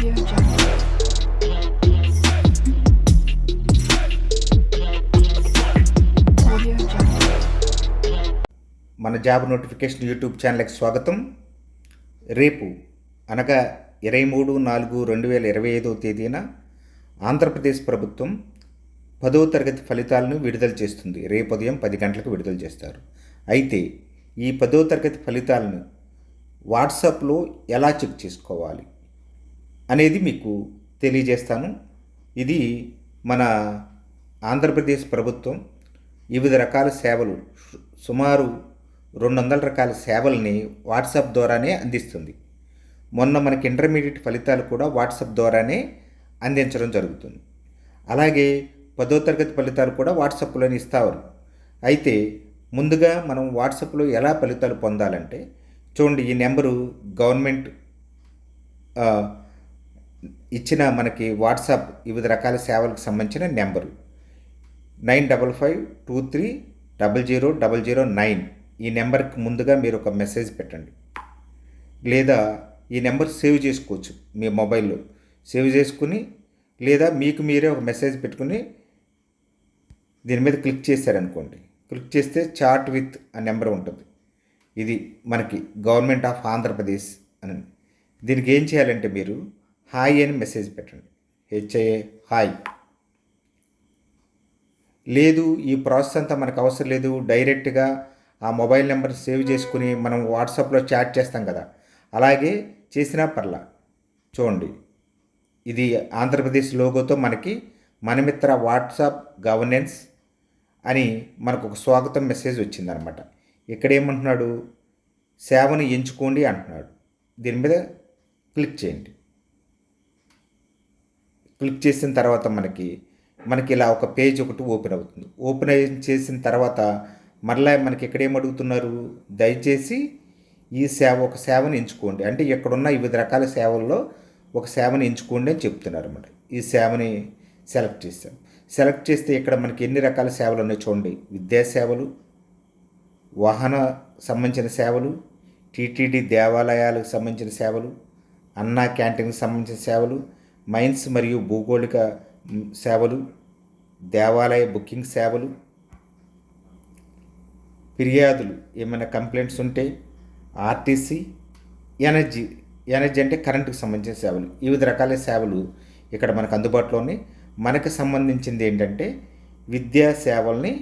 మన job notification YouTube ఛానల్కి స్వాగతం. రేపు అనగా ఇరవై మూడు నాలుగు రెండు వేల ఇరవై ఐదవ తేదీన ఆంధ్రప్రదేశ్ ప్రభుత్వం పదవ తరగతి ఫలితాలను విడుదల చేస్తుంది. రేపు ఉదయం పది గంటలకు విడుదల చేస్తారు. అయితే ఈ పదవ తరగతి ఫలితాలను వాట్సాప్లో ఎలా చెక్ చేసుకోవాలి? అనేది మీకు తెలియజేస్తాను. ఇది మన ఆంధ్రప్రదేశ్ ప్రభుత్వం వివిధ రకాల సేవలు సుమారు రెండు వందల రకాల సేవల్ని వాట్సాప్ ద్వారానే అందిస్తుంది. మొన్న మనకి ఇంటర్మీడియట్ ఫలితాలు కూడా వాట్సాప్ ద్వారానే అందించడం జరుగుతుంది. అలాగే పదో తరగతి ఫలితాలు కూడా వాట్సాప్లోనే ఇస్తారు అయితే ముందుగా మనం వాట్సాప్లో ఎలా ఫలితాలు పొందాలంటే చూడండి ఈ నెంబరు గవర్నమెంట్ ఇచ్చిన మనకి వాట్సాప్ వివిధ రకాల సేవలకు సంబంధించిన number. Nine double five two three double zero double zero nine ఈ నెంబర్కి ముందుగా మీరు ఒక మెసేజ్ పెట్టండి. లేదా ఈ నెంబర్ సేవ్ చేసుకోవచ్చు మీ మొబైల్లో. సేవ్ చేసుకుని లేదా మీకు మీరే ఒక మెసేజ్ పెట్టుకుని దీని మీద క్లిక్ చేశారనుకోండి. క్లిక్ చేస్తే చాట్ విత్ ఆ నెంబర్ ఉంటుంది. ఇది మనకి గవర్నమెంట్ ఆఫ్ ఆంధ్రప్రదేశ్ అని. దీనికి ఏం చేయాలంటే మీరు హాయ్ అని మెసేజ్ పెట్టండి. HIA hi. లేదు ఈ ప్రాసెస్ అంతా మనకు అవసరం లేదు. డైరెక్ట్గా ఆ మొబైల్ నెంబర్ సేవ్ చేసుకుని మనం వాట్సాప్లో చాట్ చేస్తాం కదా. అలాగే చేసినా పర్లా. చూడండి. ఇది ఆంధ్రప్రదేశ్ లోగోతో మనకి మనమిత్ర వాట్సాప్ గవర్నెన్స్ అని మనకు ఒక స్వాగతం మెసేజ్ వచ్చిందనమాట. ఇక్కడ ఏమంటున్నాడు సేవను ఎంచుకోండి అంటున్నాడు. దీని మీద క్లిక్ చేయండి. క్లిక్ చేసిన తర్వాత మనకి మనకి ఇలా ఒక పేజ్ ఒకటి ఓపెన్ అవుతుంది. ఓపెన్ అయి చేసిన తర్వాత మరలా మనకి ఎక్కడేమడుగుతున్నారు అడుగుతున్నారు? దయచేసి ఈ సేవ ఒక సేవను ఎంచుకోండి. అంటే ఇక్కడున్న వివిధ రకాల సేవల్లో ఒక సేవను ఎంచుకోండి అని చెప్తున్నారు అన్నమాట. ఈ సేవని సెలెక్ట్ చేస్తాం సెలెక్ట్ చేస్తే ఇక్కడ మనకి ఎన్ని రకాల సేవలు ఉన్నాయో చూడండి. విద్యా సేవలు వాహన సంబంధించిన సేవలు టీటీడీ దేవాలయాలకు సంబంధించిన సేవలు అన్నా క్యాంటీన్కి సంబంధించిన సేవలు మైన్స్ మరియు భూగోళిక సేవలు దేవాలయ బుకింగ్ సేవలు ఫిర్యాదులు ఏమైనా కంప్లైంట్స్ ఉంటే ఆర్టీసీ ఎనర్జీ ఎనర్జీ అంటే కరెంటుకు సంబంధించిన సేవలు. వివిధ రకాల సేవలు ఇక్కడ మనకు అందుబాటులో ఉన్నాయి. మనకు సంబంధించింది ఏంటంటే విద్యా సేవల్ని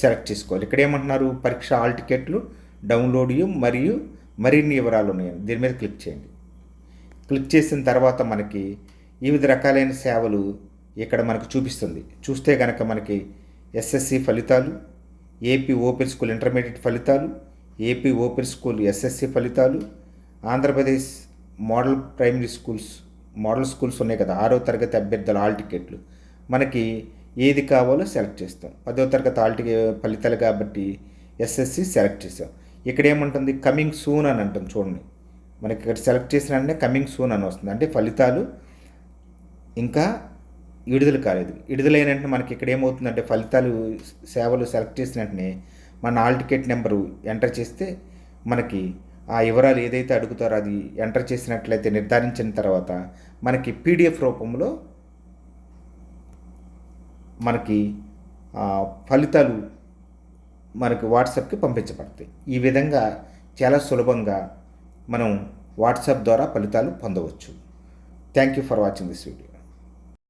సెలెక్ట్ చేసుకోవాలి. ఇక్కడ ఏమంటున్నారు? పరీక్ష హాల్ టికెట్లు డౌన్లోడ్ మరియు మరిన్ని వివరాలు ఉన్నాయి దీని మీద క్లిక్ చేయండి. క్లిక్ చేసిన తర్వాత మనకి వివిధ రకాలైన సేవలు ఇక్కడ మనకు చూపిస్తుంది. చూస్తే కనుక మనకి ఎస్ఎస్సి ఫలితాలు ఏపీ ఓపెన్ స్కూల్ ఇంటర్మీడియట్ ఫలితాలు ఏపీ ఓపెన్ స్కూల్ ఎస్ఎస్సి ఫలితాలు Andhra Pradesh model primary schools model schools ఉన్నాయి కదా ఆరో తరగతి అభ్యర్థుల హాల్ టికెట్లు. మనకి ఏది కావాలో సెలెక్ట్ చేస్తాం. పదో తరగతి హాల్ ఫలితాలు కాబట్టి ఎస్ఎస్సి సెలెక్ట్ చేస్తాం ఇక్కడ ఏముంటుంది? కమింగ్ సూన్ అని అంటాం చూడండి. మనకి ఇక్కడ సెలెక్ట్ చేసిన అంటే కమింగ్ సూన్ అని వస్తుంది. అంటే ఫలితాలు ఇంకా విడుదల కాలేదు. విడుదలైన వెంటనే మనకి ఇక్కడ ఏమవుతుందంటే ఫలితాలు సేవలు సెలెక్ట్ చేసిన వెంటనే మన ఆల్ టికెట్ నెంబరు ఎంటర్ చేస్తే మనకి ఆ వివరాలు ఏదైతే అడుగుతారో అది ఎంటర్ చేసినట్లయితే నిర్ధారించిన తర్వాత మనకి పీడిఎఫ్ రూపంలో మనకి ఆ, ఫలితాలు మనకి వాట్సాప్కి పంపించబడతాయి. ఈ విధంగా చాలా సులభంగా మనం వాట్సాప్ ద్వారా ఫలితాలు పొందవచ్చు. Thank you for watching this video